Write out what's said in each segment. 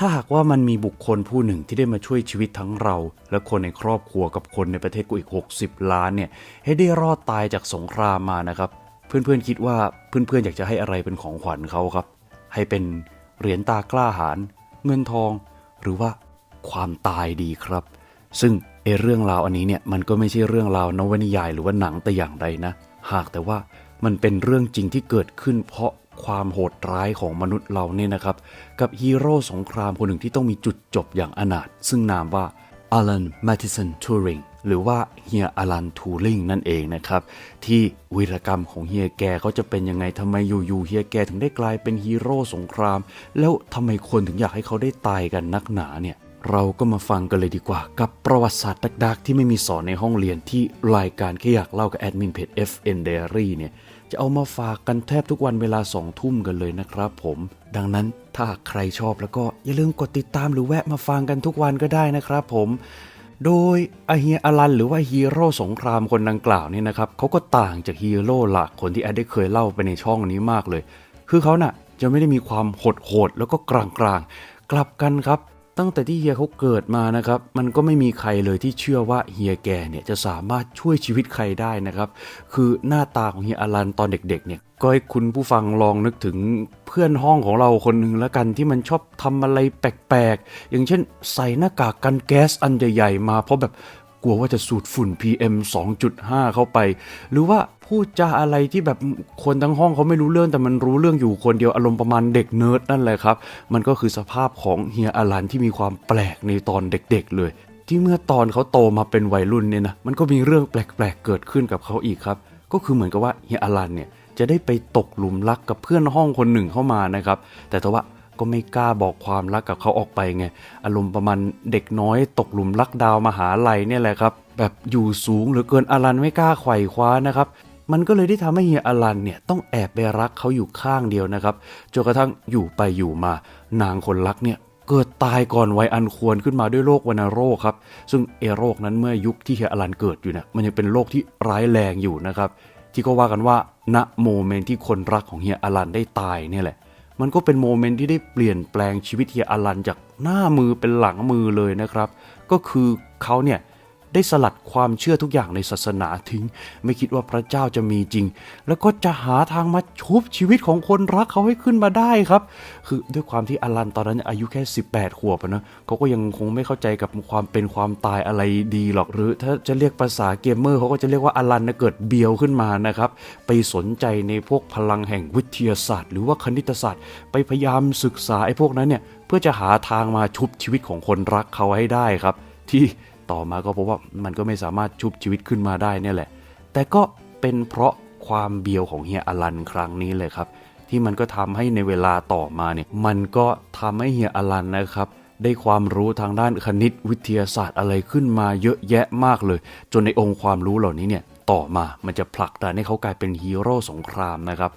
ถ้าหากว่ามันมีบุคคลผู้หนึ่งที่ได้มาช่วยชีวิตทั้งเรา และคนในครอบครัวกับคนในประเทศกูอีก 60 ล้านเนี่ยให้ได้รอดตายจากสงครามมานะครับ เพื่อนๆคิดว่าเพื่อนๆอยากจะให้อะไรเป็นของขวัญเขาครับ ให้เป็นเหรียญตากล้าหาญเงินทอง หรือว่าความตายดีครับ ซึ่งเอเรื่องราวอันนี้เนี่ยมันก็ไม่ใช่เรื่องราวนวนิยายหรือว่าหนังแต่อย่างใดนะ หากแต่ว่ามันเป็นเรื่องจริงที่เกิดขึ้นเพราะ ความโหดร้ายของมนุษย์เราเนี่ยนะครับ กับฮีโร่สงครามคนหนึ่งที่ต้องมีจุดจบอย่างอนาถซึ่งนามว่าอลันแมติสันทูริงหรือว่าเฮียอลันทูริงนั่นเองนะครับ ที่วีรกรรมของเฮียแกเขาจะเป็นยังไงทำไมอยู่ๆเฮียแกถึงได้กลายเป็นฮีโร่สงคราม แล้วทำไมคนถึงอยากให้เขาได้ตายกันนักหนาเนี่ยเราก็มาฟังกันเลยดีกว่า กับประวัติศาสตร์ดักๆ ที่ไม่มีสอนในห้องเรียนที่รายการแค่อยากเล่ากับแอดมินเพจ FN Diary เนี่ย จะเอามาฝากกันแทบทุกวันเวลาสองทุ่มกันเลยนะครับผม ดังนั้นถ้าใครชอบแล้วก็อย่าลืมกดติดตามหรือแวะมาฟังกันทุกวันก็ได้นะครับผมโดยอาเฮียอลันหรือว่าฮีโร่สงครามคนดังกล่าวเนี่ยนะครับเขาก็ต่างจากฮีโร่หลักคนที่แอดได้เคยเล่าไปในช่องนี้มากเลย คือเขาน่ะจะไม่ได้มีความโหดโหดๆแล้วก็กลางๆกลับกันครับ ตั้งแต่ที่เฮียเขาเกิดมานะครับ มันก็ไม่มีใครเลยที่เชื่อว่าเฮียแกเนี่ยจะสามารถช่วยชีวิตใครได้นะครับ คือหน้าตาของเฮียอลันตอนเด็กๆเนี่ยก็ให้คุณผู้ฟังลองนึกถึงเพื่อนห้องของเราคนหนึ่งแล้วกันที่มันชอบทำอะไรแปลกๆ อย่างเช่น ใส่หน้ากากกันแก๊สอันใหญ่ๆมาเพราะแบบกลัวว่าจะสูดฝุ่น PM 2.5 เข้าไป หรือว่า พูดจาอะไรที่แบบคนทั้งห้องเขาไม่รู้เรื่องแต่มันรู้เรื่องอยู่คนเดียวอารมณ์ประมาณเด็กเนิร์ดนั่นแหละครับ มันก็คือสภาพของเฮียอลันที่มีความแปลกในตอนเด็กๆ เลย ที่เมื่อตอนเขาโตมาเป็นวัยรุ่นเนี่ยนะมันก็มีเรื่องแปลกๆเกิดขึ้นกับเขาอีกครับ ก็คือเหมือนกับว่าเฮียอลันเนี่ยจะได้ไปตกหลุมรักกับเพื่อนห้องคนหนึ่งเข้ามานะครับ แต่แต่ว่าก็ไม่กล้าบอกความรักกับเขาออกไปไง อารมณ์ประมาณเด็กน้อยตกหลุมรักดาวมหาลัยเนี่ยแหละครับ แบบอยู่สูงเหลือเกินอลันไม่กล้าไขว่คว้านะครับ มันก็เลยได้ทำให้เฮียอลันเนี่ยต้องแอบไปรักเขาอยู่ข้างเดียวนะครับจนกระทั่งอยู่ไปอยู่มา นางคนรักเนี่ยเกิดตายก่อนวัยอันควรขึ้นมาด้วยโรควัณโรคครับ ซึ่งเอโรคนั้นเมื่อยุคที่เฮียอลันเกิดอยู่เนี่ยมันยังเป็นโรคที่ร้ายแรงอยู่นะครับ ที่ก็ว่ากันว่าณโมเมนต์ที่คนรักของเฮียอลันได้ตายเนี่ยแหละ มันก็เป็นโมเมนต์ที่ได้เปลี่ยนแปลงชีวิตเฮียอลันจากหน้ามือเป็นหลังมือเลยนะครับ ก็คือเขาเนี่ย ได้สลัดความเชื่อทุกอย่างในศาสนาทิ้ง ไม่คิดว่าพระเจ้าจะมีจริง แล้วก็จะหาทางมาชุบชีวิตของคนรักเขาให้ขึ้นมาได้ครับ คือด้วยความที่อลันตอนนั้นอายุแค่ 18 ขวบนะเขาก็ยังคงไม่เข้าใจกับความเป็นความตายอะไรดีหรอกหรือ ถ้าจะเรียกภาษาเกมเมอร์เขาก็จะเรียกว่าอลันนะเกิดเบียวขึ้นมานะครับไปสนใจในพวกพลังแห่งวิทยาศาสตร์ หรือว่าคณิตศาสตร์ ไปพยายามศึกษาไอ้พวกนั้นเนี่ยเพื่อจะหาทางมาชุบชีวิตของคนรักเขาให้ได้ครับ ที่ ต่อมาก็พบว่ามันก็ไม่สามารถชุบชีวิตขึ้นมาได้เนี่ยแหละ แต่ก็เป็นเพราะความเบียวของเฮียอลันครั้งนี้เลยครับ ที่มันก็ทำให้ในเวลาต่อมาเนี่ยมันก็ทำให้เฮียอลันนะครับได้ความรู้ทางด้านคณิตวิทยาศาสตร์อะไรขึ้นมาเยอะแยะมากเลย จนในองค์ความรู้เหล่านี้เนี่ยต่อมามันจะผลักดันให้เขากลายเป็นฮีโร่สงครามนะครับ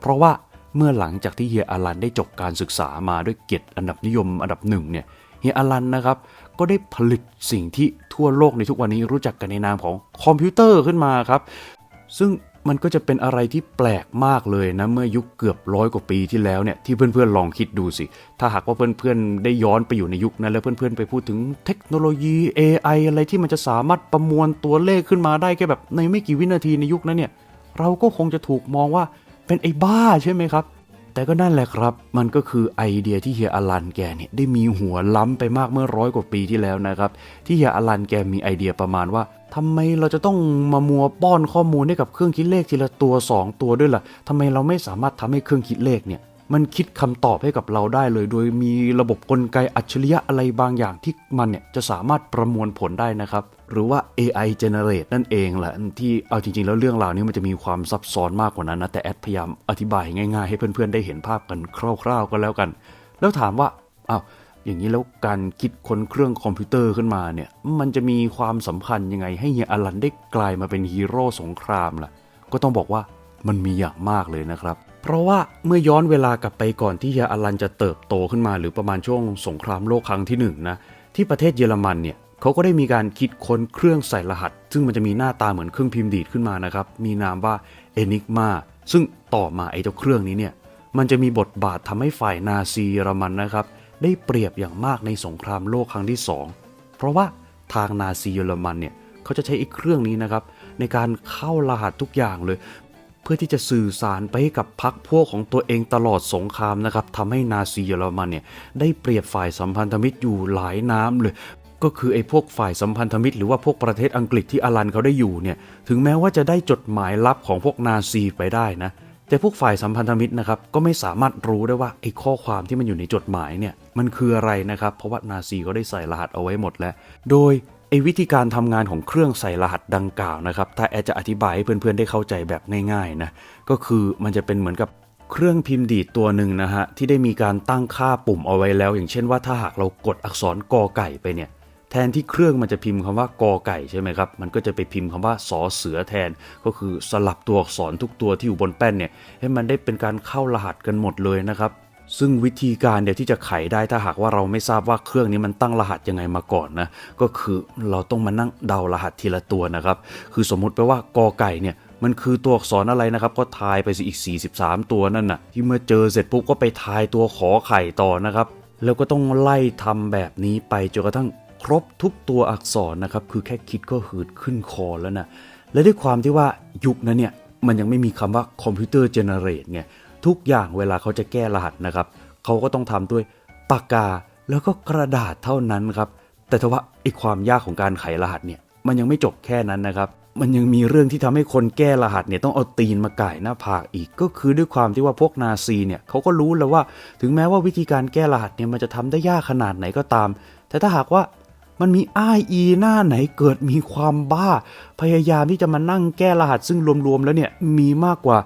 เพราะว่าเมื่อหลังจากที่เฮียอลันได้จบการศึกษามาด้วยเกียรติอันดับนิยมอันดับหนึ่งเนี่ยเฮียอลันนะครับ ก็ได้ผลิตสิ่งที่ทั่วโลกในทุกวันนี้รู้จักกันในนามของคอมพิวเตอร์ขึ้นมาครับ ซึ่งมันก็จะเป็นอะไรที่แปลกมากเลยนะ เมื่อยุคเกือบร้อยกว่าปีที่แล้วเนี่ยที่เพื่อนๆลองคิดดูสิ ถ้าหากว่าเพื่อนๆได้ย้อนไปอยู่ในยุคนั้น แล้วเพื่อนๆไปพูดถึงเทคโนโลยี AI อะไรที่มันจะสามารถประมวลตัวเลขขึ้นมาได้แค่แบบในไม่กี่วินาทีในยุคนั้นเนี่ยเราก็คงจะถูกมองว่าเป็นไอ้บ้าใช่ไหมครับ แต่ก็นั่นแหละครับ มันก็คือไอเดียที่เฮียอลันแกเนี่ยได้มีหัวล้ำไปมากเมื่อร้อยกว่าปีที่แล้วนะครับ ที่เฮียอลันแกมีไอเดียประมาณว่าทำไมเราจะต้องมามัวป้อนข้อมูลให้กับเครื่องคิดเลขทีละตัว 2 ตัวด้วยล่ะทำไมเราไม่สามารถทำให้เครื่องคิดเลขเนี่ย มันคิดคำตอบให้กับเราได้เลย โดยมีระบบกลไกอัจฉริยะอะไรบางอย่างที่มันเนี่ยจะสามารถประมวลผลได้นะครับ หรือว่า AI generate นั่นเองแหละที่เอาจริง ๆ แล้วเรื่องราวนี้มันจะมีความซับซ้อนมากกว่านั้นนะ แต่แอดพยายามอธิบายง่ายๆ ให้เพื่อนๆ ได้เห็นภาพกันคร่าว ๆ ก็แล้วกัน แล้วถามว่าอ้าวอย่างนี้แล้วการคิดค้นเครื่องคอมพิวเตอร์ขึ้นมาเนี่ยมันจะมีความสำคัญยังไงให้เฮียอลันได้กลายมาเป็นฮีโร่สงครามล่ะก็ต้องบอกว่า มันมีอย่างมากเลยนะครับ เพราะว่าเมื่อย้อนเวลากลับไปก่อนที่เฮียอลันจะเติบโตขึ้นมา หรือประมาณช่วงสงครามโลกครั้งที่หนึ่งนะที่ประเทศเยอรมันเนี่ยเขาก็ได้มีการคิดค้นเครื่องใส่รหัส ซึ่งมันจะมีหน้าตาเหมือนเครื่องพิมพ์ดีดขึ้นมานะครับมีนามว่า Enigma ซึ่งต่อมาไอ้เจ้าเครื่องนี้เนี่ยมันจะมีบทบาททำให้ฝ่ายนาซีเยอรมันนะครับ ได้เปรียบอย่างมากในสงครามโลกครั้งที่สองเพราะว่าทางนาซีเยอรมันเนี่ยเขาจะใช้ไอ้เครื่องนี้นะครับในการเข้ารหัสทุกอย่างเลย เพื่อที่จะสื่อสารไปให้กับพรรคพวกของตัวเองตลอดสงครามนะครับทำให้นาซีเยอรมันเนี่ยได้เปรียบฝ่ายสัมพันธมิตรอยู่หลายน้ำเลยก็คือไอ้พวกฝ่ายสัมพันธมิตรหรือว่าพวกประเทศอังกฤษที่อลันเขาได้อยู่เนี่ยถึงแม้ว่าจะได้จดหมายลับของพวกนาซีไปได้นะ แต่พวกฝ่ายสัมพันธมิตรนะครับก็ไม่สามารถรู้ได้ว่าไอ้ข้อความที่มันอยู่ในจดหมายเนี่ยมันคืออะไรนะครับ เพราะว่านาซีก็ได้ใส่รหัสเอาไว้หมดแล้ว โดย วิธีการทำงานของเครื่องใส่รหัสดังกล่าวนะครับ ถ้าแอดจะอธิบายให้เพื่อนๆได้เข้าใจแบบง่ายๆนะ ก็คือมันจะเป็นเหมือนกับเครื่องพิมพ์ดีดตัวหนึ่งนะฮะ ที่ได้มีการตั้งค่าปุ่มเอาไว้แล้ว อย่างเช่นว่าถ้าหากเรากดอักษรกอไก่ไปเนี่ยแทนที่เครื่องมันจะพิมพ์คำว่ากอไก่ใช่ไหมครับ มันก็จะไปพิมพ์คำว่าสอเสือแทน ก็คือสลับตัวอักษรทุกตัวที่อยู่บนแป้นเนี่ยให้มันได้เป็นการเข้ารหัสกันหมดเลยนะครับ ซึ่งวิธีการเดียวที่จะไขได้ถ้าหากว่าเราไม่ทราบว่าเครื่องนี้มันตั้งรหัสยังไงมาก่อนนะก็คือเราต้องมานั่งเดารหัสทีละตัวนะครับ คือสมมุติไปว่ากอไก่เนี่ยมันคือตัวอักษรอะไรนะครับ ก็ทายไปสิอีก 43 ตัวนั่นน่ะที่เมื่อเจอเสร็จปุ๊บก็ไปทายตัวขอไข่ต่อนะครับ แล้วก็ต้องไล่ทำแบบนี้ไปจนกระทั่งครบทุกตัวอักษรนะครับคือแค่คิดก็หืดขึ้นคอแล้วนะและด้วยความที่ว่ายุคนั้นเนี่ยมันยังไม่มีคำว่าคอมพิวเตอร์เจเนเรตไง ทุกอย่างเวลาเขาจะแก้รหัสนะครับ เขาก็ต้องทำด้วยปากกาแล้วก็กระดาษเท่านั้นครับ แต่ทว่าไอ้ความยากของการไขรหัสเนี่ย มันยังไม่จบแค่นั้นนะครับ มันยังมีเรื่องที่ทำให้คนแก้รหัสเนี่ยต้องเอาตีนมาไก่หน้าผากอีก ก็คือด้วยความที่ว่าพวกนาซีเนี่ยเขาก็รู้แล้วว่า ถึงแม้ว่าวิธีการแก้รหัสเนี่ยมันจะทำได้ยากขนาดไหนก็ตาม แต่ถ้าหากว่า มันมีอ้ายอีหน้าไหนเกิดมีความบ้า พยายามที่จะมานั่งแก้รหัสซึ่งรวมๆแล้วเนี่ยมีมากกว่า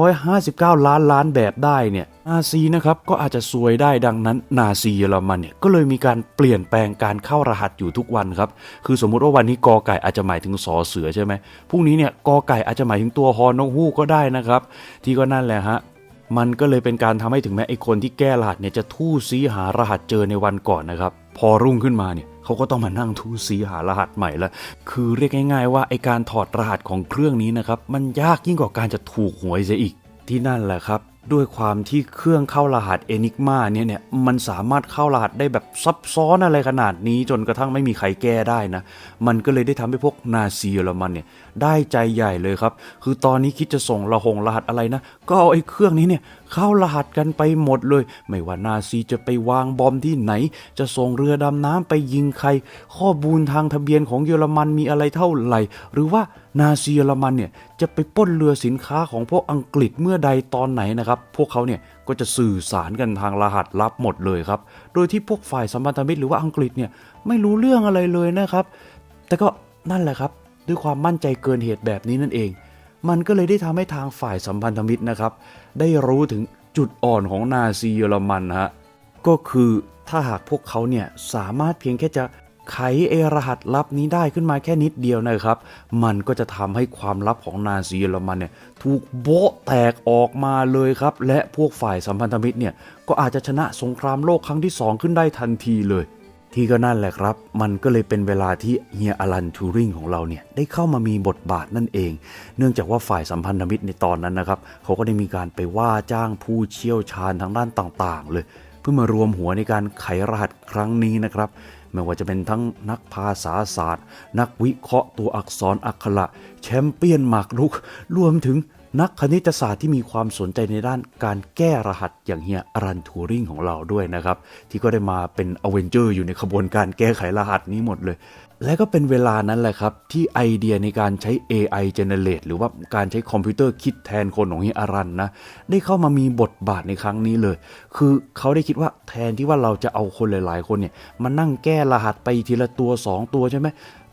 159 ล้านล้านแบบได้เนี่ยนาซีนะครับก็อาจจะซวยได้ดังนั้นนาซีเยอรมันเนี่ยก็เลยมีการเปลี่ยนแปลงการเข้ารหัสอยู่ทุกวันครับ คือสมมุติว่าวันนี้กอไก่อาจจะหมายถึงสอเสือใช่ไหมพรุ่งนี้เนี่ยกอไก่อาจจะหมายถึงตัวฮอนกฮูกก็ได้นะครับ ที่ก็นั่นแหละฮะมันก็เลยเป็นการทำให้ถึงแม้ไอ้คนที่แก้รหัสเนี่ยจะทู่ซีหารหัสเจอในวันก่อนนะครับ พอรุ่งขึ้นมาเนี่ย เขาก็ต้องมานั่งทูซีหารหัสใหม่ละ คือเรียกง่ายๆว่าไอการถอดรหัสของเครื่องนี้นะครับ มันยากยิ่งกว่าการจะถูกหวยเสียอีกที่นั่นแหละครับ ด้วยความที่เครื่องเข้ารหัสเอนิกมาเนี่ยเนี่ยมันสามารถเข้ารหัสได้แบบซับซ้อนอะไรขนาดนี้จนกระทั่งไม่มีใครแก้ได้นะ มันก็เลยได้ทำให้พวกนาซีเยอรมันเนี่ยได้ใจใหญ่เลยครับ คือตอนนี้คิดจะส่งระหงรหัสอะไรนะ ก็เอาไอ้เครื่องนี้เนี่ยเข้ารหัสกันไปหมดเลย ไม่ว่านาซีจะไปวางบอมที่ไหน จะส่งเรือดำน้ำไปยิงใคร ข้อมูลทางทะเบียนของเยอรมันมีอะไรเท่าไหร่ หรือว่านาซีเยอรมันเนี่ยจะไปป้นเรือสินค้าของพวกอังกฤษเมื่อใดตอนไหนนะครับ พวกเขาเนี่ยก็จะสื่อสารกันทางรหัสลับหมดเลยครับ โดยที่พวกฝ่ายสัมพันธมิตรหรือว่าอังกฤษเนี่ยไม่รู้เรื่องอะไรเลยนะครับ แต่ก็นั่นแหละครับ ด้วยความมั่นใจเกินเหตุแบบนี้นั่นเอง มันก็เลยได้ทำให้ทางฝ่ายสัมพันธมิตรนะครับ ได้รู้ถึงจุดอ่อนของนาซีเยอรมันฮะก็คือถ้าหากพวกเขาเนี่ยสามารถเพียงแค่จะ ไขเอรหัสลับนี้ได้ขึ้นมาแค่นิดเดียวนะครับ มันก็จะทำให้ความลับของนาซีเยอรมันเนี่ยถูกโบะแตกออกมาเลยครับ และพวกฝ่ายสัมพันธมิตรเนี่ยก็อาจจะชนะสงครามโลกครั้งที่สองขึ้นได้ทันทีเลย ที่ก็นั่นแหละครับ มันก็เลยเป็นเวลาที่เฮียอลันทูริงของเราเนี่ยได้เข้ามามีบทบาทนั่นเอง เนื่องจากว่าฝ่ายสัมพันธมิตรในตอนนั้นนะครับเขาก็ได้มีการไปว่าจ้างผู้เชี่ยวชาญทางด้านต่างๆ เลย เพื่อมารวมหัวในการไขรหัสครั้งนี้นะครับ ไม่ว่าจะเป็นทั้งนักภาษาศาสตร์ นักวิเคราะห์ตัวอักษรอักขระแชมเปี้ยนหมากรุก รวมถึงนักคณิตศาสตร์ที่มีความสนใจในด้านการแก้รหัสอย่างเฮียอรันทูริงของเราด้วยนะครับ ที่ก็ได้มาเป็นอเวนเจอร์อยู่ในขบวนการแก้ไขรหัสนี้หมดเลย และก็เป็นเวลานั้นแหละครับ ที่ไอเดียในการใช้ AI generate หรือว่าการใช้คอมพิวเตอร์คิดแทนคนของเฮียอารันนะ ได้เข้ามามีบทบาทในครั้งนี้เลย คือเขาได้คิดว่าแทนที่ว่าเราจะเอาคนหลาย ๆ คนเนี่ยมานั่งแก้รหัสไปทีละตัว 2 ตัวใช่ไหม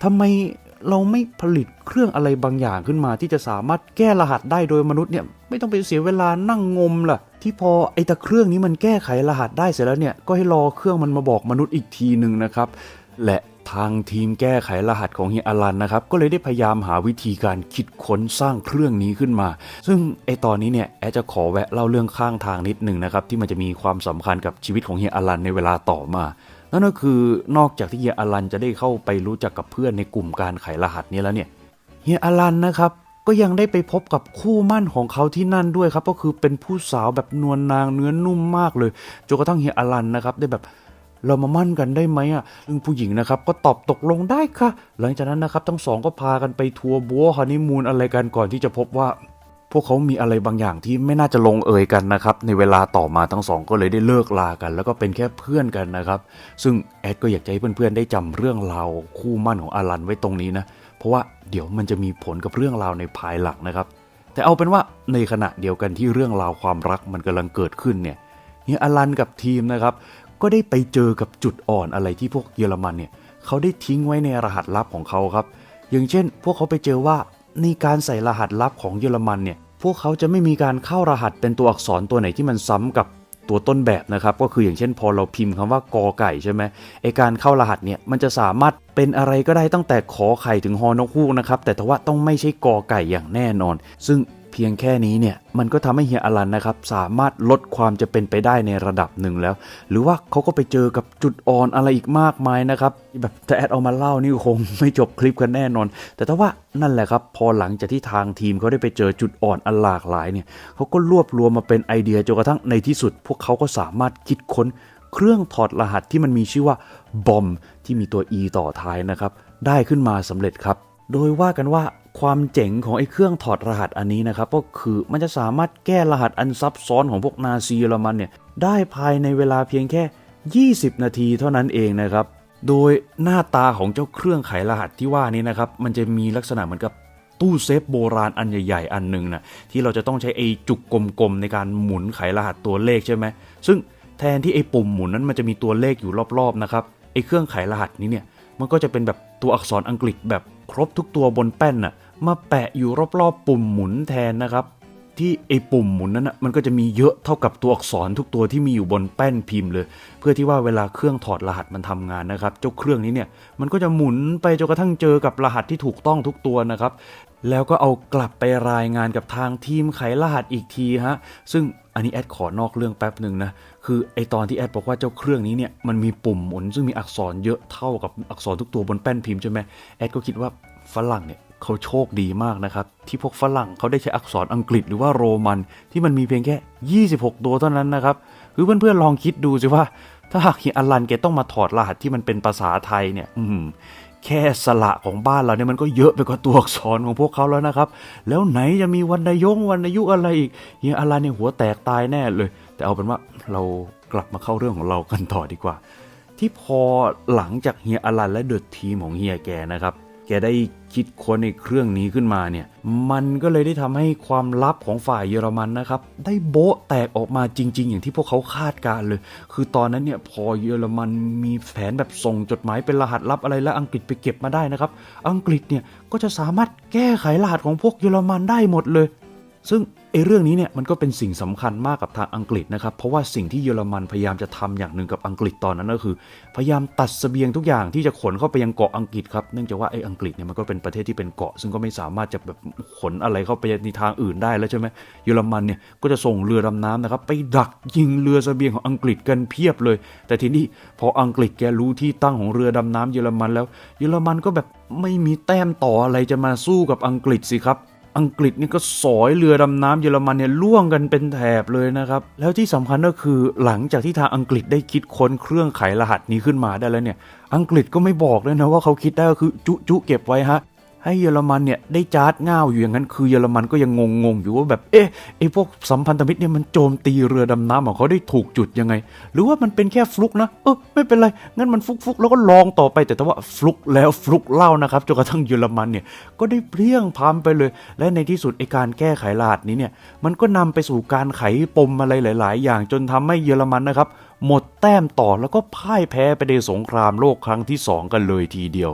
ทำไมเราไม่ผลิตเครื่องอะไรบางอย่างขึ้นมา ที่จะสามารถแก้รหัสได้โดยมนุษย์เนี่ยไม่ต้องไปเสียเวลานั่งงมล่ะ ที่พอไอ้ตะเครื่องนี้มันแก้ไขรหัสได้เสร็จแล้วเนี่ยก็ให้รอเครื่องมันมาบอกมนุษย์อีกทีหนึ่งนะครับ และ ทางทีมแก้ไขรหัสของเฮียอลันนะครับ ก็เลยได้พยายามหาวิธีการคิดค้นสร้างเครื่องนี้ขึ้นมา ซึ่งไอตอนนี้เนี่ยแอดจะขอแวะเล่าเรื่องข้างทางนิดหนึ่งนะครับ ที่มันจะมีความสำคัญกับชีวิตของเฮียอลันในเวลาต่อมานั่นก็คือนอกจากที่เฮียอลันจะได้เข้าไปรู้จักกับเพื่อนในกลุ่มการไขรหัสนี้แล้วเนี่ยเฮียอลันนะครับก็ยังได้ไปพบกับคู่มั่นของเขาที่นั่นด้วยครับ ก็คือเป็นผู้สาวแบบนวลนางเนื้อนุ่มมากเลยจนกระทั่งเฮียอลันนะครับได้แบบ เรามามั่นกันได้ไหมอะซึ่งผู้หญิงนะครับก็ตอบตกลงได้ค่ะ หลังจากนั้นนะครับทั้งสองก็พากันไปทัวร์บัวฮันนีมูนอะไรกันก่อนที่จะพบว่า พวกเขามีอะไรบางอย่างที่ไม่น่าจะลงเอยกันนะครับ ในเวลาต่อมาทั้งสองก็เลยได้เลิกลากัน แล้วก็เป็นแค่เพื่อนกันนะครับ ซึ่งแอดก็อยากจะให้เพื่อนๆได้จำเรื่องราวคู่มั่นของอารันไว้ตรงนี้นะ เพราะว่าเดี๋ยวมันจะมีผลกับเรื่องราวในภายหลังนะครับ แต่เอาเป็นว่าในขณะเดียวกันที่เรื่องราวความรักมันกำลังเกิดขึ้นเนี่ยเฮียอลันกับทีมนะครับ ก็ได้ไปเจอกับจุดอ่อนอะไรที่พวกเยอรมันเนี่ยเขาได้ทิ้งไว้ในรหัสลับของเขาครับ อย่างเช่น พวกเขาไปเจอว่าในการใส่รหัสลับของเยอรมันเนี่ยพวกเขาจะไม่มีการเข้ารหัสเป็นตัวอักษรตัวไหนที่มันซ้ำกับตัวต้นแบบนะครับ ก็คืออย่างเช่น พอเราพิมพ์คำว่ากอไก่ใช่ไหมไอการเข้ารหัสเนี่ยมันจะสามารถเป็นอะไรก็ได้ตั้งแต่ขอไข่ถึงฮอนกฮูกนะครับแต่แต่ว่าต้องไม่ใช่กอไก่อย่างแน่นอน ซึ่ง พียงแค่นี้เนี่ยมันก็ทำให้เฮียอลันนะครับสามารถลดความจะเป็นไปได้ในระดับหนึ่งแล้ว หรือว่าเขาก็ไปเจอกับจุดอ่อนอะไรอีกมากมายนะครับแบบแต่แอดเอามาเล่านี่คงไม่จบคลิปกันแน่นอน แต่ถ้าว่านั่นแหละครับพอหลังจากที่ทางทีมเขาได้ไปเจอจุดอ่อนอันหลากหลายเนี่ยเขาก็รวบรวมมาเป็นไอเดียจนกระทั่งในที่สุด พวกเขาก็สามารถคิดค้นเครื่องถอดรหัสที่มันมีชื่อว่าบอมที่มีตัว E ต่อท้ายนะครับได้ขึ้นมาสำเร็จครับ โดยว่ากันว่าความเจ๋งของไอ้เครื่องถอดรหัสอันนี้นะครับ ก็คือมันจะสามารถแก้รหัสอันซับซ้อนของพวกนาซีเยอรมันเนี่ยได้ภายในเวลาเพียงแค่ 20 นาทีเท่านั้นเองนะครับ โดยหน้าตาของเจ้าเครื่องไขรหัสที่ว่านี้นะครับ มันจะมีลักษณะเหมือนกับตู้เซฟโบราณอันใหญ่ๆ อันหนึ่งนะที่เราจะต้องใช้ไอ้จุกกลมๆในการหมุนไขรหัสตัวเลขใช่ไหมซึ่งแทนที่ไอ้ปุ่มหมุนนั้นมันจะมีตัวเลขอยู่รอบๆนะครับไอ้เครื่องไขรหัสนี้เนี่ยมันก็จะเป็นแบบตัวอักษรอังกฤษแบบ ครบทุกตัวบนแป้นน่ะมาแปะอยู่รอบๆปุ่มหมุนแทนนะครับ ที่ไอ้ปุ่มหมุนนั้นนะมันก็จะมีเยอะเท่ากับตัวอักษรทุกตัวที่มีอยู่บนแป้นพิมพ์เลย เพื่อที่ว่าเวลาเครื่องถอดรหัสมันทำงานนะครับ เจ้าเครื่องนี้เนี่ยมันก็จะหมุนไปจนกระทั่งเจอกับรหัสที่ถูกต้องทุกตัวนะครับ แล้วก็เอากลับไปรายงานกับทางทีมไขรหัสอีกทีฮะ ซึ่งอันนี้แอดขอนอกเรื่องแป๊บหนึ่งนะ คือไอตอนที่แอดบอกว่าเจ้าเครื่องนี้เนี่ยมันมีปุ่มหมุน ซึ่งมีอักษรเยอะเท่ากับอักษรทุกตัวบนแป้นพิมพ์ใช่ไหมแอดก็คิดว่าฝรั่งเนี่ยเขาโชคดีมากนะครับ ที่พวกฝรั่งเขาได้ใช้อักษรอังกฤษหรือว่าโรมันที่มันมีเพียงแค่ 26 ตัวเท่านั้นนะครับ คือเพื่อนๆลองคิดดูสิว่า ถ้าหากเฮียอลันแกต้องมาถอดรหัสที่มันเป็นภาษาไทยเนี่ย อื แค่สละของบ้านเราเนี่ยมันก็เยอะไปกว่าตัวอักษรของพวกเขาแล้วนะครับ แล้วไหนจะมีวรรณยงวรรณยุอะไรอีกเฮียอลันเนี่ยหัวแตกตายแน่เลย แต่เอาเป็นว่าเรากลับมาเข้าเรื่องของเรากันต่อดีกว่า ที่พอหลังจากเฮียอลันและเดอะทีมของเฮียแกนะครับ แกได้คิดค้นในเครื่องนี้ขึ้นมาเนี่ย มันก็เลยได้ทำให้ความลับของฝ่ายเยอรมันนะครับ ได้โบ๊ะแตกออกมาจริง ๆ อย่างที่พวกเขาคาดการเลย คือตอนนั้นเนี่ยพอเยอรมันมีแผนแบบส่งจดหมายเป็นรหัสลับอะไรแล้วอังกฤษไปเก็บมาได้นะครับ อังกฤษเนี่ยก็จะสามารถแก้ไขรหัสของพวกเยอรมันได้หมดเลย ซึ่ง อ้เรื่องนี้เนี่ยมันก็เป็นสิ่งสำคัญมากกับทางอังกฤษนะครับ เพราะว่าสิ่งที่เยอรมันพยายามจะทำอย่างหนึ่งกับอังกฤษตอนนั้นก็คือ พยายามตัดเสบียงทุกอย่างที่จะขนเข้าไปยังเกาะอังกฤษครับเนื่องจากว่าไอ้อังกฤษเนี่ยมันก็เป็นประเทศที่เป็นเกาะ ซึ่งก็ไม่สามารถจะแบบขนอะไรเข้าไปในทางอื่นได้แล้วใช่ไหมเยอรมันเนี่ยก็จะส่งเรือดำน้ำนะครับไปดักยิงเรือเสบียงของอังกฤษกันเพียบเลย แต่ทีนี้พออังกฤษแกรู้ที่ตั้งของเรือดำน้ำเยอรมันแล้ว เยอรมันก็แบบไม่มีแต้มต่ออะไรจะมาสู้กับอังกฤษสิครับ อังกฤษนี่ก็สอยเรือดำน้ำเยอรมันเนี่ยล่วงกันเป็นแถบเลยนะครับ แล้วที่สำคัญก็คือหลังจากที่ทางอังกฤษได้คิดค้นเครื่องไขรหัสนี้ขึ้นมาได้แล้วเนี่ย อังกฤษก็ไม่บอกเลยนะว่าเขาคิดได้ก็คือจุจุเก็บไว้ฮะ ให้เยอรมันเนี่ยได้จาร์ดง่าวอยู่อย่างนั้นคือเยอรมันก็ยังงงๆอยู่ว่าแบบเอ๊ะไอพวกสัมพันธมิตรเนี่ยมันโจมตีเรือดำน้ำของเขาได้ถูกจุดยังไง หรือว่ามันเป็นแค่ฟลุกนะเออไม่เป็นไรงั้นมันฟลุกฟลุกแล้วก็ลองต่อไปแต่แต่ว่าฟลุกแล้วฟลุกเล่านะครับจนกระทั่งเยอรมันเนี่ยก็ได้เพลี้ยงพล้ำไปเลย และในที่สุดไอการแก้ไขรหัสนี้เนี่ยมันก็นำไปสู่การไขปมอะไรหลาย ๆ อย่างจนทำให้เยอรมันนะครับหมดแต้มต่อแล้วก็พ่ายแพ้ไปในสงครามโลกครั้งที่สองกันเลยทีเดียว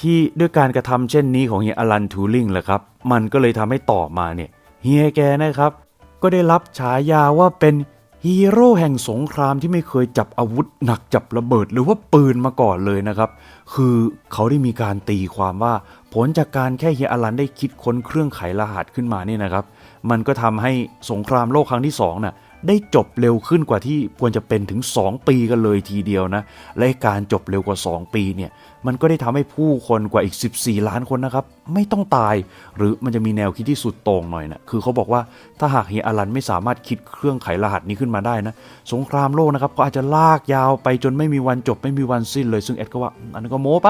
ที่ด้วยการกระทำเช่นนี้ของเฮียอลันทูริงแหละครับ มันก็เลยทำให้ต่อมาเนี่ยเฮียแกนะครับ ก็ได้รับฉายาว่าเป็นฮีโร่แห่งสงครามที่ไม่เคยจับอาวุธหนักจับระเบิดหรือว่าปืนมาก่อนเลยนะครับ คือเขาได้มีการตีความว่า ผลจากการแค่เฮียอลันได้คิดค้นเครื่องไขรหัสขึ้นมาเนี่ยนะครับ มันก็ทำให้สงครามโลกครั้งที่สองน่ะได้จบเร็วขึ้นกว่าที่ควรจะเป็นถึง 2 ปีกันเลยทีเดียวนะ และการจบเร็วกว่า 2 ปีเนี่ย มันก็ได้ทำให้ผู้คนกว่าอีก 14 ล้านคนนะครับ ไม่ต้องตาย หรือมันจะมีแนวคิดที่สุดโต่งหน่อยนะคือเขาบอกว่าถ้าหากเฮียอลันไม่สามารถคิดเครื่องไขรหัสนี้ขึ้นมาได้นะ สงครามโลกนะครับก็อาจจะลากยาวไปจนไม่มีวันจบไม่มีวันสิ้นเลยซึ่งเอ็ดก็ว่าอันนั้นก็โม้ไป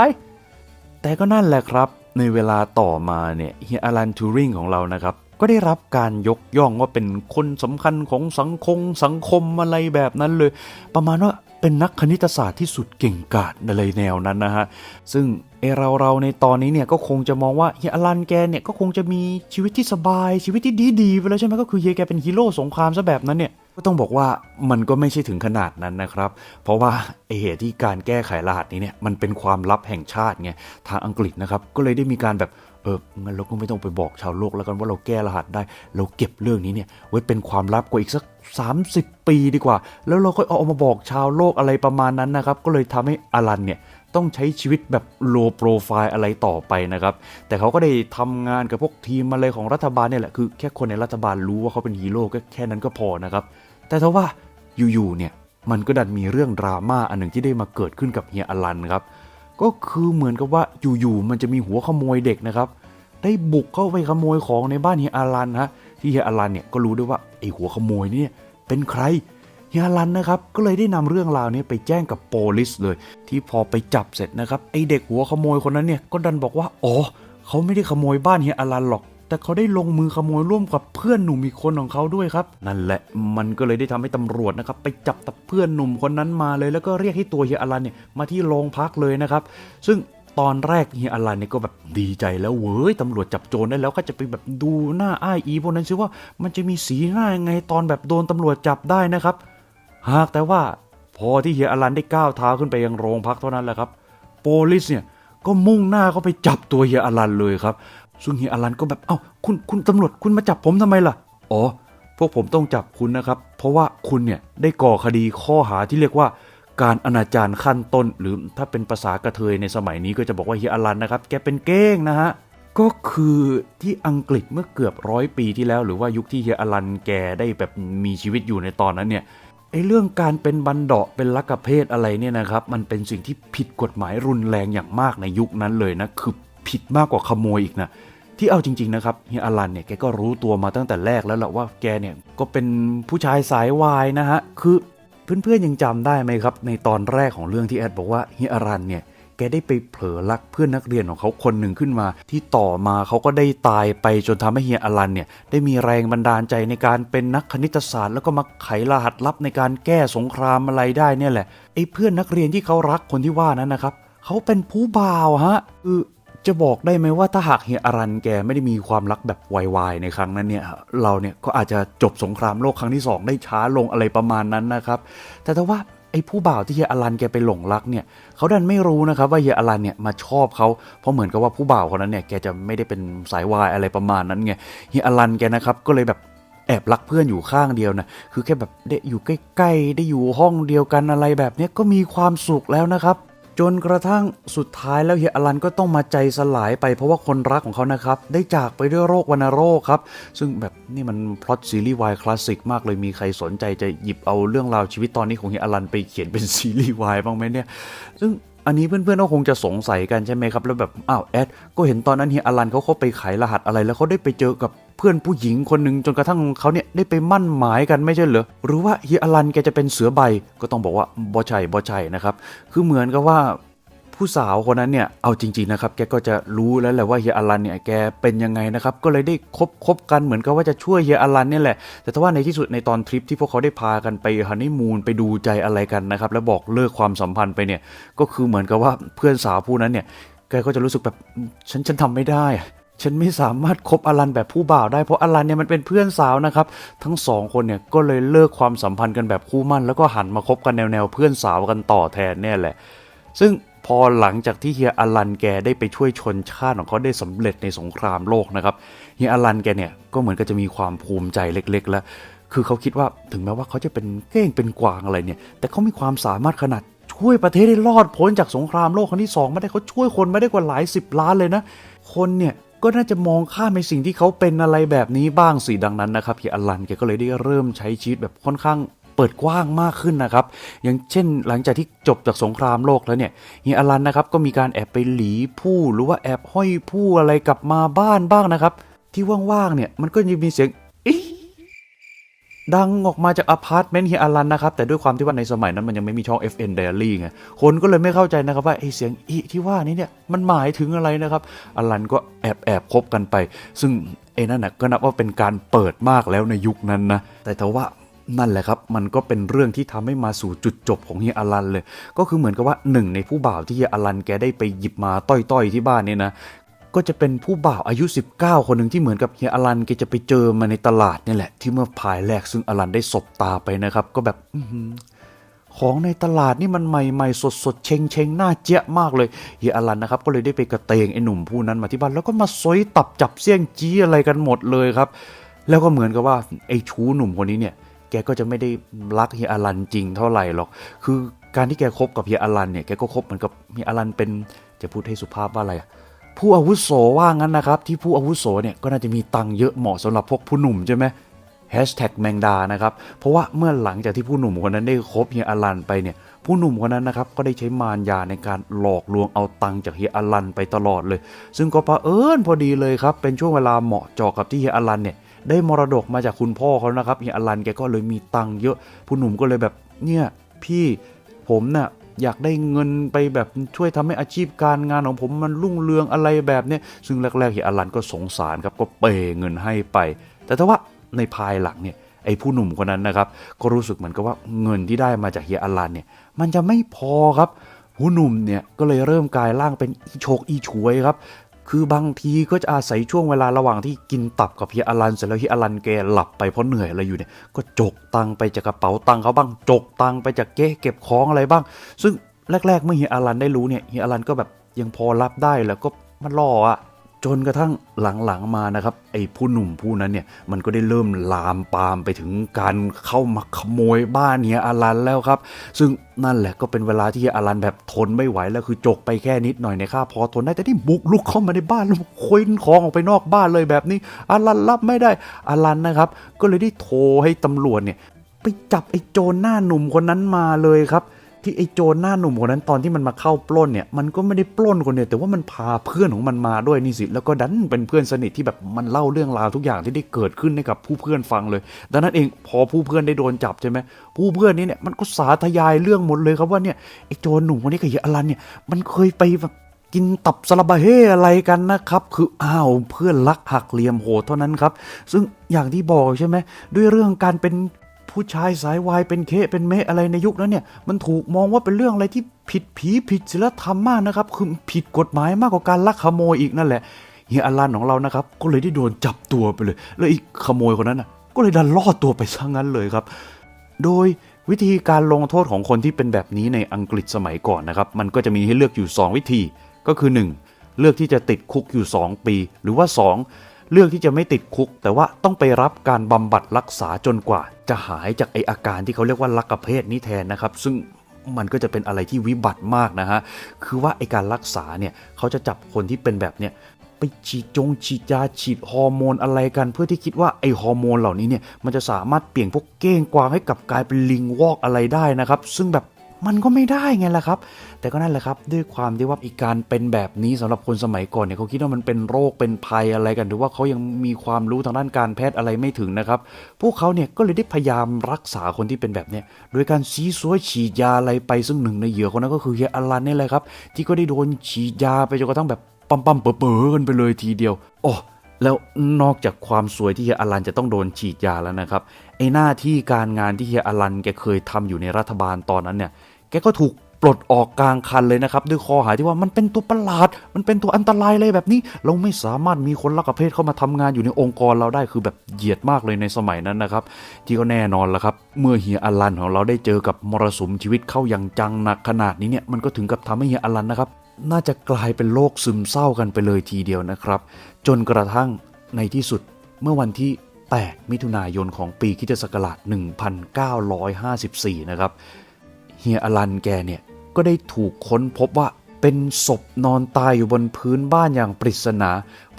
แต่ก็นั่นแหละครับ ในเวลาต่อมาเนี่ยเฮียอลันทูริงของเรานะครับก็ได้รับการยกย่องว่าเป็นคนสำคัญของสังคมสังคมอะไรแบบนั้นเลย ประมาณว่า เป็นนักคณิตศาสตร์ที่สุดเก่งกาจอะไรแนวนั้นนะฮะ ซึ่งเอเราเราในตอนนี้เนี่ยก็คงจะมองว่าเฮียอลันแกเนี่ยก็คงจะมีชีวิตที่สบายชีวิตที่ดีๆไปแล้วใช่ไหมก็คือเฮียแกเป็นฮีโร่สงครามซะแบบนั้นเนี่ยก็ต้องบอกว่ามันก็ไม่ใช่ถึงขนาดนั้นนะครับ เพราะว่าไอเหตุที่การแก้ไขรหัสนี้เนี่ยมันเป็นความลับแห่งชาติไงทางอังกฤษนะครับก็เลยได้มีการแบบ เอองั้นเราก็ไม่ต้องไปบอกชาวโลกแล้วกันว่าเราแก้รหัสได้ เราเก็บเรื่องนี้เนี่ยไว้เป็นความลับกว่าอีกสัก 30 ปีดีกว่า แล้วเราก็เอามาบอกชาวโลกอะไรประมาณนั้นนะครับ ก็เลยทำให้อลันเนี่ยต้องใช้ชีวิตแบบ low profile อะไรต่อไปนะครับ แต่เขาก็ได้ทำงานกับพวกทีมอะไรของรัฐบาลเนี่ยแหละ คือแค่คนในรัฐบาลรู้ว่าเขาเป็นฮีโร่ก็แค่นั้นก็พอนะครับ แต่ถ้าว่าอยู่ๆเนี่ยมันก็ดันมีเรื่องดราม่าอันหนึ่งที่ได้มาเกิดขึ้นกับเฮียอลันครับ ก็คือเหมือนกับว่าอยู่ๆมันจะมีหัวขโมยเด็กนะครับ ได้บุกเข้าไปขโมยของในบ้านเฮียอารันฮะที่เฮียอารันเนี่ยก็รู้ด้วยว่าไอหัวขโมยเนี่ยเป็นใครเฮียอารันนะครับก็เลยได้นำเรื่องราวนี้ไปแจ้งกับโปลิสเลย ที่พอไปจับเสร็จนะครับไอเด็กหัวขโมยคนนั้นเนี่ยก็ดันบอกว่าอ๋อเขาไม่ได้ขโมยบ้านเฮียอารันหรอก แต่เขาได้ลงมือขโมยร่วมกับเพื่อนหนุ่มอีกคนของเขาด้วยครับ นั่นแหละมันก็เลยได้ทำให้ตำรวจนะครับไปจับตับเพื่อนหนุ่มคนนั้นมาเลยแล้วก็เรียกให้ตัวเฮียอลันเนี่ยมาที่โรงพักเลยนะครับ ซึ่งตอนแรกเฮียอลันเนี่ยก็แบบดีใจแล้วเว้ยตำรวจจับโจรได้แล้วก็จะไปแบบดูหน้าอ้ายอีพวกนั้นซิว่ามันจะมีสีหน้ายังไงตอนแบบโดนตำรวจจับได้นะครับ หากแต่ว่าพอที่เฮียอลันได้ก้าวเท้าขึ้นไปยังโรงพักเท่านั้นแหละครับ โปลิสเนี่ยก็มุ่งหน้าเข้าไปจับตัวเฮียอลันเลยครับ ซึ่งเฮียอลันก็แบบเอ้าคุณคุณตำรวจคุณมาจับผมทำไมล่ะ อ๋อ พวกผมต้องจับคุณนะครับ เพราะว่าคุณเนี่ยได้ก่อคดีข้อหาที่เรียกว่า การอนาจารขั้นต้น หรือถ้าเป็นภาษากระเทยในสมัยนี้ก็จะบอกว่าเฮียอลันนะครับ แกเป็นเก้งนะฮะก็คือที่อังกฤษเมื่อเกือบร้อยปีที่แล้ว หรือว่ายุคที่เฮียอลันแกได้แบบมีชีวิตอยู่ในตอนนั้นเนี่ยไอ้เรื่องการเป็นบันเดาะเป็นลักเพศอะไรเนี่ยนะครับ มันเป็นสิ่งที่ผิดกฎหมายรุนแรงอย่างมากในยุคนั้นเลยนะ คือ ผิดมากกว่าขโมยอีกนะที่เอาจริง ๆ นะครับเฮียอลันเนี่ยแกก็รู้ตัวมาตั้งแต่แรกแล้วแหละว่าแกเนี่ยก็เป็นผู้ชายสายวายนะฮะคือเพื่อนๆยังจำได้ไหมครับ ในตอนแรกของเรื่องที่แอดบอกว่าเฮียอลันเนี่ยแกได้ไปเผลอรักเพื่อนนักเรียนของเขาคนหนึ่งขึ้นมา ที่ต่อมาเขาก็ได้ตายไปจนทำให้เฮียอลันเนี่ยได้มีแรงบันดาลใจในการเป็นนักคณิตศาสตร์ แล้วก็มาไขรหัสลับในการแก้สงครามอะไรได้เนี่ยแหละไอ้เพื่อนนักเรียนที่เขารักคนที่ว่านั้นนะครับเขาเป็นผู้บ่าวฮะคือ จะบอกได้ไหมว่าถ้าหากเฮียอารันแกไม่ได้มีความรักแบบวายๆในครั้งนั้นเนี่ยเราเนี่ยก็อาจจะจบสงครามโลกครั้งที่สองได้ช้าลงอะไรประมาณนั้นนะครับ แต่ถ้าว่าไอ้ผู้บ่าวที่เฮียอลันแกไปหลงรักเนี่ยเขาดันไม่รู้นะครับว่าเฮียอลันเนี่ยมาชอบเขาเพราะเหมือนกับว่าผู้บ่าวคนนั้นเนี่ยแกจะไม่ได้เป็นสายวายอะไรประมาณนั้นไงเฮียอลันแกนะครับก็เลยแบบแอบรักเพื่อนอยู่ข้างเดียวนะคือแค่แบบได้อยู่ใกล้ๆ ได้อยู่ห้องเดียวกันอะไรแบบนี้ก็มีความสุขแล้วนะครับ จนกระทั่งสุดท้ายแล้วเฮียอลันก็ต้องมาใจสลายไปเพราะว่าคนรักของเขานะครับ ได้จากไปด้วยโรควัณโรคครับ ซึ่งแบบนี่มันพล็อตซีรีส์วายคลาสสิกมากเลยมีใครสนใจจะหยิบเอาเรื่องราวชีวิตตอนนี้ของเฮียอลันไปเขียนเป็นซีรีส์วายบ้างไหมเนี่ย ซึ่งอันนี้เพื่อนๆก็คงจะสงสัยกันใช่ไหมครับ แล้วแบบอ้าวแอดก็เห็นตอนนั้นเฮียอลันเขาเข้าไปไขรหัสอะไรแล้วเขาได้ไปเจอกับ เพื่อนผู้หญิงคนหนึ่งจนกระทั่งเขาเนี่ยได้ไปมั่นหมายกันไม่ใช่เหรอหรือว่าเฮียอลันแกจะเป็นเสือใบก็ต้องบอกว่าบอชัยบอชัยนะครับคือเหมือนกับว่าผู้สาวคนนั้นเนี่ย เอาจริง ๆ นะครับ แกก็จะรู้แล้วแหละว่าเฮียอลันเนี่ย แกเป็นยังไงนะครับ ก็เลยได้คบคบกันเหมือนกับว่าจะช่วยเฮียอลันเนี่ยแหละ แต่ถ้าว่าในที่สุดในตอนทริปที่พวกเขาได้พากันไปฮันนีมูนไปดูใจอะไรกันนะครับ แล้วบอกเลิกความสัมพันธ์ไปเนี่ย ก็คือเหมือนกับว่าเพื่อนสาวผู้นั้นเนี่ย แกก็จะรู้สึกแบบฉันฉันทำไม่ได้ ฉันไม่สามารถคบอลันแบบผู้บ่าวได้เพราะอลันเนี่ยมันเป็นเพื่อนสาวนะครับ ทั้งสองคนเนี่ยก็เลยเลิกความสัมพันธ์กันแบบคู่มั่น แล้วก็หันมาคบกันแนวแนวเพื่อนสาวกันต่อแทนเนี่ยแหละ ซึ่งพอหลังจากที่เฮียอลันแกได้ไปช่วยชนชาติของเขาได้สำเร็จในสงครามโลกนะครับเฮียอลันแกเนี่ยก็เหมือนกับจะมีความภูมิใจเล็ก ๆ แล้ว คือเขาคิดว่าถึงแม้ว่าเขาจะเป็นเก้งเป็นกวางอะไรเนี่ย แต่เขามีความสามารถขนาดช่วยประเทศได้รอดพ้นจากสงครามโลกครั้งที่สองมาได้เขาช่วยคนมาได้กว่าหลายสิบล้านเลยนะ คนเนี่ย ก็น่าจะมองข้ามในสิ่งที่เขาเป็นอะไรแบบนี้บ้างสิดังนั้นนะครับเฮียอลันแกก็เลยได้เริ่มใช้ชีวิตแบบค่อนข้างเปิดกว้างมากขึ้นนะครับ อย่างเช่นหลังจากที่จบจากสงครามโลกแล้วเนี่ยเฮียอลันนะครับก็มีการแอบไปหลีผู้หรือว่าแอบห้อยผู้อะไรกลับมาบ้านบ้างนะครับ ที่ว่างๆเนี่ยมันก็ยังมีเสียง ดังออกมาจากอพาร์ตเมนต์เฮียอลันนะครับ แต่ด้วยความที่ว่าในสมัยนั้นมันยังไม่มีช่อง FN Diary ไงคนก็เลยไม่เข้าใจนะครับว่าไอ้เสียงอีที่ว่านี้เนี่ยมันหมายถึงอะไรนะครับอลันก็แอบแอบคบกันไป ซึ่งไอ้นั่นนะก็นับว่าเป็นการเปิดมากแล้วในยุคนั้นนะแต่ถ้าว่านั่นแหละครับ มันก็เป็นเรื่องที่ทำให้มาสู่จุดจบของเฮียอลันเลย ก็คือเหมือนกับว่าหนึ่งในผู้บ่าวที่เฮียอลันแกได้ไปหยิบมาต้อยๆที่บ้านเนี่ยนะ ก็จะเป็นผู้บ่าวอายุ 19 คนหนึ่งที่เหมือนกับเฮียอลันแกจะไปเจอมาในตลาดนี่แหละ ที่เมื่อภายแรกซึ่งอลันได้สบตาไปนะครับ ก็แบบอของในตลาดนี่มันใหม่ๆ สดๆ เชงเชงๆน่าเจ๊ยะมากเลยเฮียอลันนะครับ ก็เลยได้ไปกระเตงไอ้หนุ่มผู้นั้นมาที่บ้านแล้วก็มาซอยตับจับเสี่ยงจี้อะไรกันหมดเลยครับ แล้วก็เหมือนกับว่าไอ้ชู้หนุ่มคนนี้เนี่ย แกก็จะไม่ได้รักเฮียอลันจริงเท่าไหร่หรอก คือการที่แกคบกับเฮียอลันเนี่ยแกก็คบเหมือนกับเฮียอลันเป็นจะพูดให้สุภาพว่าอะไรอะ ผู้อาวุโสว่างั้นนะครับ ที่ผู้อาวุโสเนี่ยก็น่าจะมีตังค์เยอะเหมาะสำหรับพวกผู้หนุ่มใช่ไหมแฮชแท็กแมงดานะครับ เพราะว่าเมื่อหลังจากที่ผู้หนุ่มคนนั้นได้คบเฮียอลันไปเนี่ย ผู้หนุ่มคนนั้นนะครับก็ได้ใช้มารยาในการหลอกลวงเอาตังค์จากเฮียอลันไปตลอดเลย ซึ่งก็เผอิญพอดีเลยครับ เป็นช่วงเวลาเหมาะเจาะกับที่เฮียอลันเนี่ยได้มรดกมาจากคุณพ่อเขานะครับเฮียอลันแกก็เลยมีตังค์เยอะ ผู้หนุ่มก็เลยแบบเนี่ยพี่ผมน่ะ อยากได้เงินไปแบบช่วยทำให้อาชีพการงานของผมมันรุ่งเรืองอะไรแบบเนี้ยซึ่งแรกๆเฮียอลันก็สงสารครับก็เปย์เงินให้ไป แต่ถ้าว่าในภายหลังเนี่ยไอ้ผู้หนุ่มคนนั้นนะครับ ก็รู้สึกเหมือนกับว่าเงินที่ได้มาจากเฮียอลันเนี่ยมันจะไม่พอครับผู้หนุ่มเนี่ยก็เลยเริ่มกลายร่างเป็นอีโชกอีฉวยครับ คือบางทีก็จะอาศัยช่วงเวลาระหว่างที่กินตับกับเฮียอลันเสร็จแล้วเฮียอลันแกหลับไปเพราะเหนื่อยอะไรอยู่เนี่ย ก็จกตังไปจากกระเป๋าตังเขาบ้าง จกตังไปจากเก๊เก็บของอะไรบ้าง ซึ่งแรกๆเมื่อเฮียอลันได้รู้เนี่ยเฮียอลันก็แบบยังพอรับได้แล้วก็มันล่ออะ จนกระทั่งหลังๆมานะครับ ไอ้ผู้หนุ่มผู้นั้นเนี่ย มันก็ได้เริ่มลามปามไปถึงการเข้ามาขโมยบ้านเฮียอลันแล้วครับ ซึ่งนั่นแหละก็เป็นเวลาที่เฮียอลันแบบทนไม่ไหวแล้วคือจกไปแค่นิดหน่อยในค่าพอทนได้แต่ที่บุกลุกเข้ามาในบ้านแล้วคว้นของออกไปนอกบ้านเลยแบบนี้อลันรับไม่ได้อลันนะครับ ก็เลยได้โทรให้ตำรวจเนี่ยไปจับไอ้โจรหน้าหนุ่มคนนั้นมาเลยครับ ที่ไอ้โจรหน้าหนุ่มคนนั้นตอนที่มันมาเข้าปล้นเนี่ยมันก็ไม่ได้ปล้นคนเดียวแต่ว่ามันพาเพื่อนของมันมาด้วยนี่สิแล้วก็ดันเป็นเพื่อนสนิทที่แบบมันเล่าเรื่องราวทุกอย่างที่ได้เกิดขึ้นให้กับผู้เพื่อนฟังเลย ดังนั้นเองพอผู้เพื่อนได้โดนจับใช่ไหมผู้เพื่อนนี้เนี่ยมันก็สาธยายเรื่องหมดเลยครับว่าเนี่ยไอ้โจรหนุ่มคนนี้กับเฮียอลันเนี่ยมันเคยไปแบบกินตับสลาบาเฮอะไรกันนะครับ คืออ้าวเพื่อนรักหักเหลี่ยมโหดเท่านั้นครับ ซึ่งอย่างที่บอกใช่ไหมด้วยเรื่องการเป็น ผู้ชายสายวายเป็นเคเป็นเมะอะไรในยุคนั้นเนี่ย มันถูกมองว่าเป็นเรื่องอะไรที่ผิดผีผิดศีลธรรมมากนะครับคือผิดกฎหมายมากกว่าการลักขโมยอีกนั่นแหละเฮียอลันของเรานะครับ ก็เลยได้โดนจับตัวไปเลย แล้วอีกขโมยคนนั้นน่ะก็เลยดันรอดตัวไปซะงั้นเลยครับ โดยวิธีการลงโทษของคนที่เป็นแบบนี้ในอังกฤษสมัยก่อนนะครับ มันก็จะมีให้เลือกอยู่ 2 วิธีก็คือ 1. เลือกที่จะติดคุกอยู่ 2 ปี หรือว่า 2. เลือกที่จะไม่ติดคุก แต่ว่าต้องไปรับการบำบัดรักษาจนกว่า จะหายจากไออาการที่เขาเรียกว่าลักกเพศนี้แทนนะครับ ซึ่งมันก็จะเป็นอะไรที่วิบัติมากนะฮะ คือว่าไอการรักษาเนี่ยเขาจะจับคนที่เป็นแบบเนี้ยไปฉีดจงฉีดยาฉีดฮอร์โมนอะไรกันเพื่อที่คิดว่าไอฮอร์โมนเหล่านี้เนี่ยมันจะสามารถเปลี่ยนพวกเก้งกวางให้กลับกลายเป็นลิงวอกอะไรได้นะครับ ซึ่งแบบ มันก็ไม่ได้ไงล่ะครับ แต่ก็นั่นแหละครับด้วยความที่ว่าอีกการเป็นแบบนี้สำหรับคนสมัยก่อนเนี่ยเขาคิดว่ามันเป็นโรคเป็นภัยอะไรกันหรือว่าเขายังมีความรู้ทางด้านการแพทย์อะไรไม่ถึงนะครับ พวกเขาเนี่ยก็เลยได้พยายามรักษาคนที่เป็นแบบเนี้ยโดยการซีซัวฉีดยาอะไรไปซึ่งหนึ่งในเหยื่อคนนั้นก็คือเฮียอลันนี่แหละครับ ที่ก็ได้โดนฉีดยาไปจนกระทั่งแบบปั๊มปั๊มๆเป๋อเป๋อๆกันไปเลยทีเดียวโอ้แล้วนอกจากความสวยที่เฮียอลันจะต้องโดนฉีดยาแล้วนะครับไอหน้าที่การงานที่เฮียอลันแกเคยทำอยู่ในรัฐบาลตอนนั้นเนี่ย กก็ถูกปลดออกกลางคันเลยนะครับ ด้วยข้อหาที่ว่ามันเป็นตัวประหลาด มันเป็นตัวอันตรายเลยแบบนี้ เราไม่สามารถมีคนรักประเภทเข้ามาทำงานอยู่ในองค์กรเราได้คือแบบเหยียดมากเลยในสมัยนั้นนะครับ ที่ก็แน่นอนละครับ เมื่อเฮียอลันของเราได้เจอกับมรสุมชีวิตเข้าอย่างจังหนักขนาดนี้เนี่ยมันก็ถึงกับทำให้เฮียอลันนะครับ น่าจะกลายเป็นโรคซึมเศร้ากันไปเลยทีเดียวนะครับ จนกระทั่งในที่สุดเมื่อวันที่8มิถุนายนของปีคริสตศักราช1954 นะครับ ฮียอลันแกเนี่ยก็ได้ถูกค้นพบว่าเป็นศพนอนตายอยู่บนพื้นบ้านอย่างปริศนา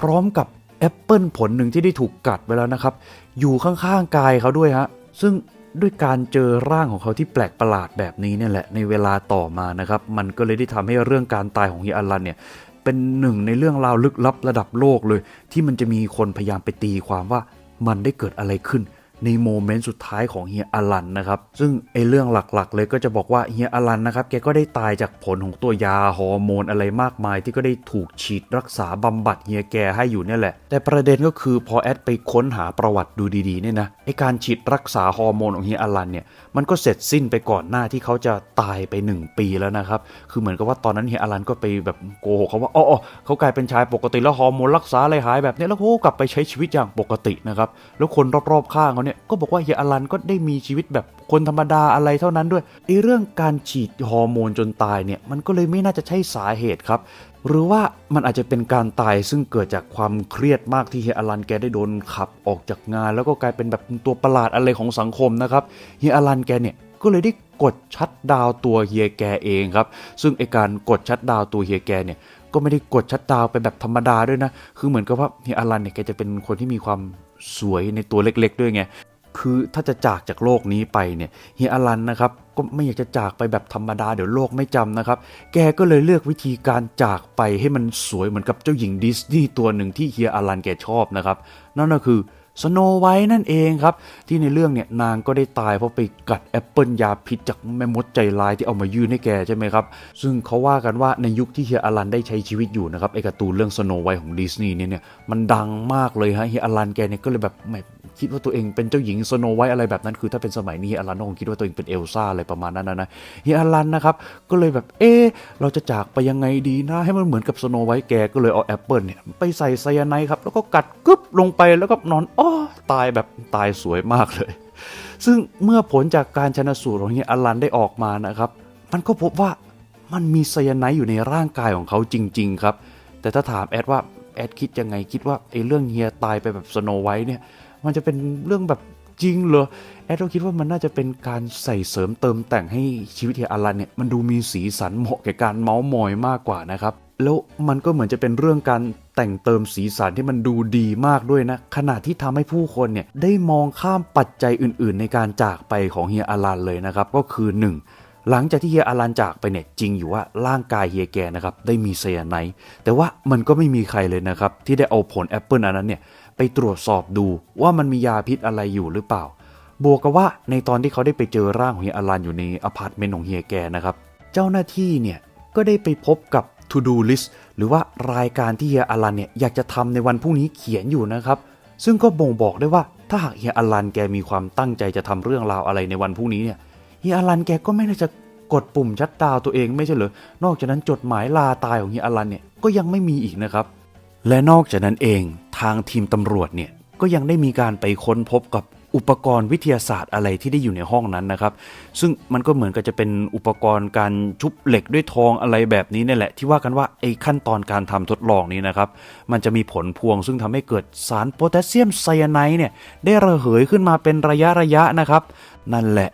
พร้อมกับแอปเปิลผลหนึ่งที่ได้ถูกกัดไปแล้วนะครับ อยู่ข้างๆกายเขาด้วยฮะ ซึ่งด้วยการเจอร่างของเขาที่แปลกประหลาดแบบนี้เนี่ยแหละในเวลาต่อมานะครับ มันก็เลยได้ทำให้เรื่องการตายของเฮียอลันเนี่ยเป็นหนึ่งในเรื่องราวลึกลับระดับโลกเลย ที่มันจะมีคนพยายามไปตีความว่ามันได้เกิดอะไรขึ้น ในโมเมนต์สุดท้ายของเฮียอลันนะครับ ซึ่งไอเรื่องหลักๆ เลยก็จะบอกว่าเฮียอลันนะครับ แกก็ได้ตายจากผลของตัวยาฮอร์โมนอะไรมากมาย ที่ก็ได้ถูกฉีดรักษาบำบัดเฮียแกให้อยู่เนี่ยแหละ แต่ประเด็นก็คือพอแอดไปค้นหาประวัติดูดีๆเนี่ยนะไอการฉีดรักษาฮอร์โมนของเฮียอลันเนี่ยมันก็เสร็จสิ้นไปก่อนหน้าที่เขาจะตายไป 1 ปีแล้วนะครับ คือเหมือนกับว่าตอนนั้นเฮียอลันก็ไปแบบโกหกเขาว่าอ๋อเขากลายเป็นชายปกติแล้วฮอร์โมนรักษาอะไรหายแบบนี้แล้วเขาก็กลับไปใช้ชีวิตอย่างปกตินะครับแล้วคนรอบๆข้างเขาเนี่ยก็บอกว่าเฮียอลันก็ได้มีชีวิตแบบคนธรรมดาอะไรเท่านั้นด้วยไอ้เรื่องการฉีดฮอร์โมนจนตายเนี่ยมันก็เลยไม่น่าจะใช่สาเหตุครับ หรือว่ามันอาจจะเป็นการตายซึ่งเกิดจากความเครียดมากที่เฮียอลันแกได้โดนขับออกจากงาน แล้วก็กลายเป็นแบบตัวประหลาดอะไรของสังคมนะครับเฮียอลันแกเนี่ยก็เลยได้กดชัดดาวตัวเฮียแกเองครับ ซึ่งไอการกดชัดดาวตัวเฮียแกเนี่ยก็ไม่ได้กดชัดดาวไปแบบธรรมดาด้วยนะ คือเหมือนกับว่าเฮียอลันเนี่ยแกจะเป็นคนที่มีความ สวยในตัวเล็กๆ ด้วยไง คือถ้าจะจากจากโลกนี้ไปเนี่ยเฮียอลันนะครับก็ไม่อยากจะจากไปแบบธรรมดาเดี๋ยวโลกไม่จำนะครับ แกก็เลยเลือกวิธีการจากไปให้มันสวยเหมือนกับเจ้าหญิงดิสนีย์ตัวหนึ่งที่เฮียอลันแกชอบนะครับ นั่นก็คือ สโนไวท์นั่นเองครับ ที่ในเรื่องเนี่ยนางก็ได้ตายเพราะไปกัดแอปเปิลยาพิษจากแม่มดใจร้ายที่เอามายื่นให้แกใช่ไหมครับ ซึ่งเขาว่ากันว่าในยุคที่เฮียอลันได้ใช้ชีวิตอยู่นะครับไอการ์ตูนเรื่องสโนไวท์ของดิสนีย์เนี่ยเนี่ยมันดังมากเลยฮะเฮียอลันแกเนี่ยก็เลยแบบ คิดว่าตัวเองเป็นเจ้าหญิงสโนไวท์อะไรแบบนั้น คือถ้าเป็นสมัยนี้อลันก็คงคิดว่าตัวเองเป็นเอลซ่าอะไรประมาณนั้นนะนะเฮียอลันนะครับ ก็เลยแบบเออเราจะจากไปยังไงดีนะให้มันเหมือนกับสโนไวท์แกก็เลยเอาแอปเปิลเนี่ยไปใส่ไซยาไนครับแล้วก็กัดกึบลงไปแล้วก็นอนอ้อตายแบบตายสวยมากเลย ซึ่งเมื่อผลจากการชนะสูตรของเฮียอลันได้ออกมานะครับ มันก็พบว่ามันมีไซยาไนอยู่ในร่างกายของเขาจริง ๆ ครับ แต่ถ้าถามแอดว่าแอดคิดยังไงคิดว่าไอ้เรื่องเฮียตายไปแบบสโนไวท์เนี่ย มันจะเป็นเรื่องแบบจริงเหรอแอดก็คิดว่ามันน่าจะเป็นการใส่เสริมเติมแต่งให้ชีวิตเฮียอลันเนี่ยมันดูมีสีสันเหมาะแก่การเมาส์มอยมากกว่านะครับแล้วมันก็เหมือนจะเป็นเรื่องการแต่งเติมสีสันที่มันดูดีมากด้วยนะขณะที่ทำให้ผู้คนเนี่ยได้มองข้ามปัจจัยอื่น ๆ ในการจากไปของเฮียอลันเลยนะครับก็คือหนึ่งหลังจากที่เฮียอลันจากไปเนี่ยจริงอยู่ว่าร่างกายเฮียแกนะครับได้มีไซยาไนแต่ว่ามันก็ไม่มีใครเลยนะครับที่ได้เอาผลแอปเปิลอันนั้นเนี่ย ไปตรวจสอบดูว่ามันมียาพิษอะไรอยู่หรือเปล่า บวกกับว่าในตอนที่เขาได้ไปเจอร่างของเฮียอลันอยู่ในอพาร์ตเมนต์ของเฮียแกนะครับ เจ้าหน้าที่เนี่ยก็ได้ไปพบกับ to do list หรือว่ารายการที่เฮียอลันเนี่ยอยากจะทำในวันพรุ่งนี้เขียนอยู่นะครับ ซึ่งก็บ่งบอกได้ว่าถ้าหากเฮียอลันแกมีความตั้งใจจะทำเรื่องราวอะไรในวันพรุ่งนี้เนี่ยเฮียอลันแกก็ไม่น่าจะกดปุ่มชัดดาวตัวเองไม่ใช่เหรอ นอกจากนั้นจดหมายลาตายของเฮียอลันเนี่ยก็ยังไม่มีอีกนะครับ และนอกจากนั้นเองทางทีมตำรวจเนี่ยก็ยังได้มีการไปค้นพบกับอุปกรณ์วิทยาศาสตร์อะไรที่ได้อยู่ในห้องนั้นนะครับ ซึ่งมันก็เหมือนกับจะเป็นอุปกรณ์การชุบเหล็กด้วยทองอะไรแบบนี้นี่แหละ ที่ว่ากันว่าไอ้ขั้นตอนการทำทดลองนี้นะครับ มันจะมีผลพวงซึ่งทำให้เกิดสารโพแทสเซียมไซยาไนด์เนี่ยได้ระเหยขึ้นมาเป็นระยะระยะนะครับ นั่นแหละ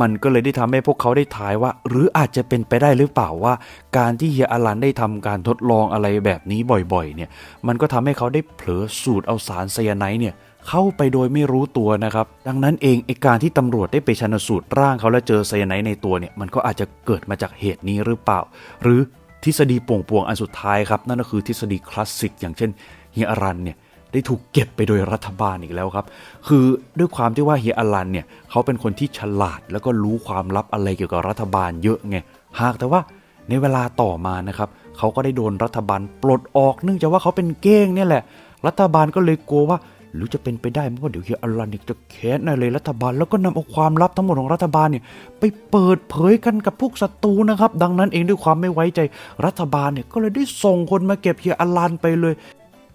มันก็เลยได้ทำให้พวกเขาได้ทายว่า หรืออาจจะเป็นไปได้หรือเปล่าว่า การที่เฮียอลันได้ทำการทดลองอะไรแบบนี้บ่อยๆ เนี่ย มันก็ทำให้เขาได้เผลอสูดเอาสารไซยาไนด์เนี่ยเข้าไปโดยไม่รู้ตัวนะครับ ดังนั้นเองไอการที่ตำรวจได้ไปชันสูตรร่างเขาแล้วเจอไซยาไนด์ในตัวเนี่ยมันก็อาจจะเกิดมาจากเหตุนี้หรือเปล่า หรือทฤษฎีป่วงๆอันสุดท้ายครับนั่นก็คือทฤษฎีคลาสสิกอย่างเช่นเฮียอรันเนี่ย ได้ถูกเก็บไปโดยรัฐบาลอีกแล้วครับ คือด้วยความที่ว่าเฮียอลันเนี่ยเขาเป็นคนที่ฉลาดแล้วก็รู้ความลับอะไรเกี่ยวกับรัฐบาลเยอะไง หากแต่ว่าในเวลาต่อมานะครับเขาก็ได้โดนรัฐบาลปลดออกเนื่องจากว่าเขาเป็นเก้งเนี่ยแหละ รัฐบาลก็เลยกลัวว่าหรือจะเป็นไปได้ไหมว่าเดี๋ยวเฮียอลันจะแค้นอะไรรัฐบาลแล้วก็นำเอาความลับทั้งหมดของรัฐบาลเนี่ยไปเปิดเผยกันกับพวกศัตรูนะครับ ดังนั้นเองด้วยความไม่ไว้ใจรัฐบาลเนี่ยก็เลยได้ส่งคนมาเก็บเฮียอลันไปเลย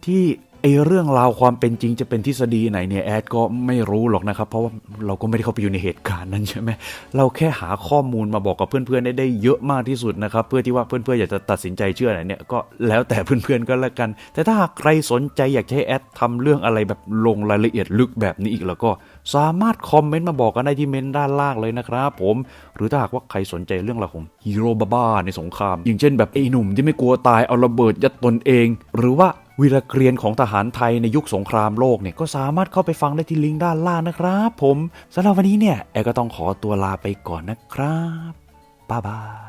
ที่ เรื่องราวความเป็นจริงจะเป็นทฤษฎีไหนเนี่ยแอดก็ไม่รู้หรอกนะครับ เพราะว่าเราก็ไม่ได้เข้าไปอยู่ในเหตุการณ์นั้นใช่ไหมเราแค่หาข้อมูลมาบอกกับเพื่อนๆได้ได้เยอะมากที่สุดนะครับ เพื่อที่ว่าเพื่อนๆอยากจะตัดสินใจเชื่อไหนเนี่ยก็แล้วแต่เพื่อนๆก็แล้วกัน แต่ถ้าหากใครสนใจอยากจะให้แอดทำเรื่องอะไรแบบลงรายละเอียดลึกแบบนี้อีกแล้วก็สามารถคอมเมนต์มาบอกกันได้ที่เมนต์ด้านล่างเลยนะครับผม หรือถ้าหากว่าใครสนใจเรื่องราวของฮีโร่บ้าๆในสงคราม อย่างเช่นแบบไอ้หนุ่มที่ไม่กลัวตายเอาระเบิดยัดตนเอง หรือว่า วีรเกรียนของทหารไทยในยุคสงครามโลกเนี่ยก็สามารถเข้าไปฟังได้ที่ลิงก์ด้านล่างนะครับ ผมสำหรับวันนี้เนี่ยแอร์ก็ต้องขอตัวลาไปก่อนนะครับบ๊ายบาย